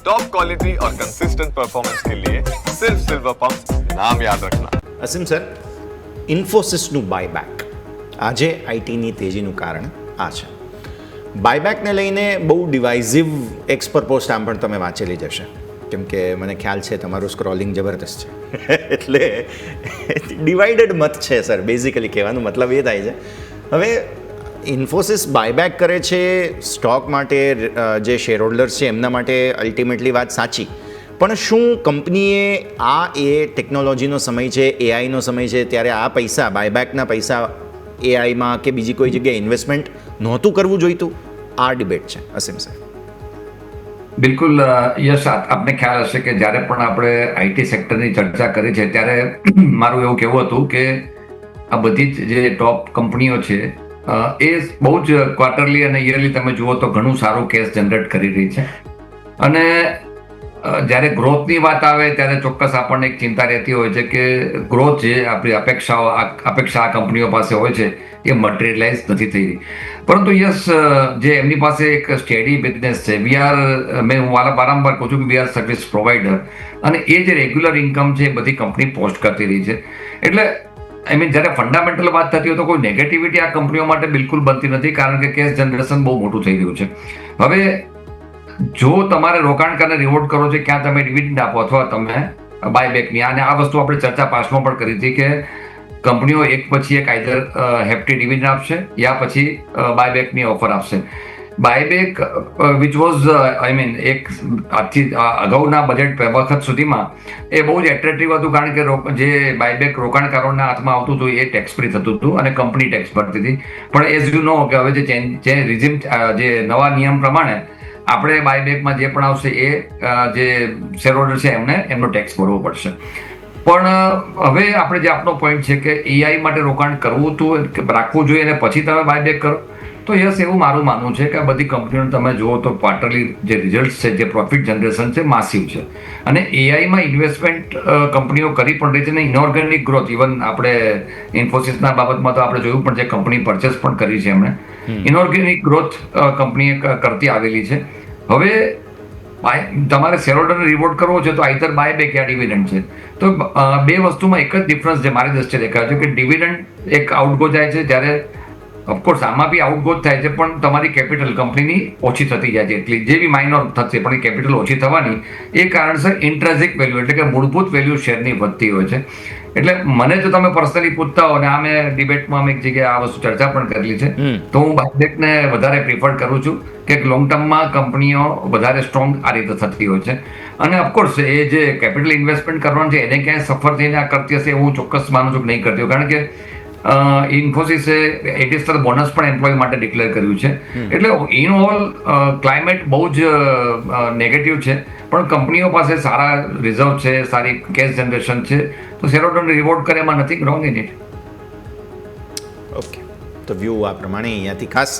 Top quality और consistent performance के लिए सिर्फ सिल्वर पंप नाम याद रखना અસીમ સર ઇન્ફોસિસનું બાયબેક આજે આઈટીની તેજીનું કારણ આ છે બાયબેકને લઈને બહુ ડિવાઇઝિવ એક્સપર પોસ્ટ આમ પણ તમે વાંચેલી જ હશે કેમ કે મને ખ્યાલ છે તમારું સ્ક્રોલિંગ જબરદસ્ત છે એટલે ડિવાઇડેડ મત છે સર બેઝિકલી કહેવાનો મતલબ એ થાય છે હવે ઇન્ફોસિસ બાયબેક કરે છે સ્ટોક માટે જે શેર હોલ્ડર્સ છે, એમના માટે અલ્ટિમેટલી વાત સાચી. પણ શું કંપનીએ આ એ ટેકનોલોજીનો સમય છે એઆઈનો સમય છે, ત્યારે આ પૈસા બાયબેકના પૈસા એઆઈમાં કે બીજી કોઈ જગ્યાએ ઇન્વેસ્ટમેન્ટ નહોતું કરવું જોઈતું? આ ડિબેટ છે, અસીમ સર બિલકુલ યશ આપને ખ્યાલ હશે કે જ્યારે પણ આપણે આઈટી સેક્ટરની ચર્ચા કરી છે, ત્યારે મારું એવું કહેવું હતું કે આ બધી જ જે ટોપ કંપનીઓ છે એ બહુ જ ક્વાર્ટરલી અને યરલી તમે જુઓ તો ઘણું સારું કેશ જનરેટ કરી રહી છે. અને જ્યારે ગ્રોથની વાત આવે ત્યારે ચોક્કસ આપણને એક ચિંતા રહેતી હોય છે કે ગ્રોથ જે આપણી અપેક્ષાઓ અપેક્ષા આ કંપનીઓ પાસે હોય છે એ મટીરિયલાઇઝ નથી થઈ રહી. પરંતુ યસ જે એમની પાસે એક સ્ટેડી બિઝનેસ છે. વી આર મેં હું વારા- વારંવાર કહું છું કે વી આર સર્વિસ પ્રોવાઈડર અને એ જે રેગ્યુલર ઇન્કમ છે એ બધી કંપની પોસ્ટ કરતી રહી છે. એટલે આઈ મીન જ્યારે ફંડામેન્ટલ વાત થતી હોય તો કોઈ નેગેટિવિટી આ કંપનીઓ માટે બિલકુલ બનતી નથી, કારણ કે કેશ જનરેશન બહુ મોટું થઈ રહ્યું છે. હવે, જો તમારે રોકાણકારને રિવોર્ડ કરો છે, ક્યાં તમે ડિવિડન્ડ આપો અથવા તમે બાયબેકની અને આ વસ્તુ આપણે ચર્ચા પાસમાં પણ કરી હતી કે કંપનીઓ એક પછી એક આઈધર હેફટી ડિવિડન્ડ આપશે, યા પછી બાયબેકની ઓફર આપશે. Buyback which was I mean એક આજથી અગાઉના બજેટ વખત સુધીમાં એ બહુ જ એટ્રેક્ટિવ હતું કારણ કે જે બાયબેક રોકાણકારોના હાથમાં આવતું હતું, એ ટેક્સ ફ્રી થતું હતું અને કંપની ટેક્સ ભરતી હતી. પણ એઝ યુ નો કે હવે જે ચેન્જ જે રિઝિમ જે નવા નિયમ પ્રમાણે આપણે બાયબેકમાં જે પણ આવશે એ જે શેર હોલ્ડર છે એમને, એમનો ટેક્સ ભરવો પડશે. પણ હવે આપણે જે આપનો પોઈન્ટ છે કે એઆઈ માટે રોકાણ કરવું હતું રાખવું જોઈએ અને પછી તમે બાયબેક કરો. તો યસ એવું મારું માનવું છે કે આ બધી કંપનીઓને તમે જુઓ તો ક્વાર્ટરલી જે રિઝલ્ટ છે જે પ્રોફિટ જનરેશન છે માસિવ છે. અને એઆઈમાં ઇન્વેસ્ટમેન્ટ કંપનીઓ કરી પણ રહી છે ને ઇનઓર્ગેનિક ગ્રોથ ઇવન આપણે ઇન્ફોસિસના બાબતમાં તો આપણે જોયું પણ જે કંપની પરચેસ પણ કરી છે એમણે. ઇનઓર્ગેનિક ગ્રોથ કંપનીએ કરતી આવેલી છે. હવે બાય તમારે શેરહોલ્ડરને રિવોર્ડ કરવો છે તો આઈધર બાય બેક યા ડિવિડન્ડ છે. તો બે વસ્તુમાં એક જ ડિફરન્સ જે મારી દ્રષ્ટિએ દેખાય છે કે ડિવિડન્ડ એક આઉટગો જાય છે જ્યારે ઓફકોર્સ આમાં બી આઉટગો જ થાય છે પણ તમારી કેપિટલ કંપનીની ઓછી થતી જાય છે. એટલી જે બી માઇનોર થશે પણ એ કેપિટલ ઓછી થવાની એ કારણસર ઇન્ટ્રેઝિક વેલ્યુ એટલે કે મૂળભૂત વેલ્યુ શેરની વધતી હોય છે. એટલે મને જો તમે પર્સનલી પૂછતા હો અને આ મેં ડિબેટમાં અમે એક જગ્યાએ આ વસ્તુ ચર્ચા પણ કરેલી છે તો હું બાયબેકને વધારે પ્રિફર કરું છું કે લોંગ ટર્મમાં કંપનીઓ વધારે સ્ટ્રોંગ આ રીતે થતી હોય છે. અને ઓફકોર્સ એ જે કેપિટલ ઇન્વેસ્ટમેન્ટ કરવાનું છે એને ક્યાંય સફર થઈને આ કરતી હશે હું ચોક્કસ માનું છું કે નહીં કરતી હોય. કારણ કે ઇન્ફોસિસે એડિશનલ બોનસ પણ એમ્પ્લોય માટે ડિક્લેર કર્યું છે. એટલે ઇન ઓલ ક્લાઇમેટ બહુ જ નેગેટિવ છે. પણ કંપનીઓ પાસે સારા રિઝર્વ છે સારી કેશ જનરેશન છે. તો સેરોટોન રિવોર્ડ કરે એમાં નથી રોંગ ઇન ઇટ ઓકે તો વ્યૂ આ પ્રમાણે અહીંયાથી ખાસ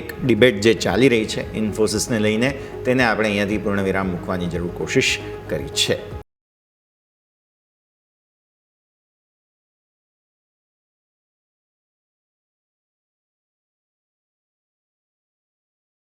એક ડિબેટ જે ચાલી રહી છે ઇન્ફોસિસને લઈને તેને આપણે અહીંયાથી પૂર્ણ વિરામ મૂકવાની જરૂર કોશિશ કરી છે.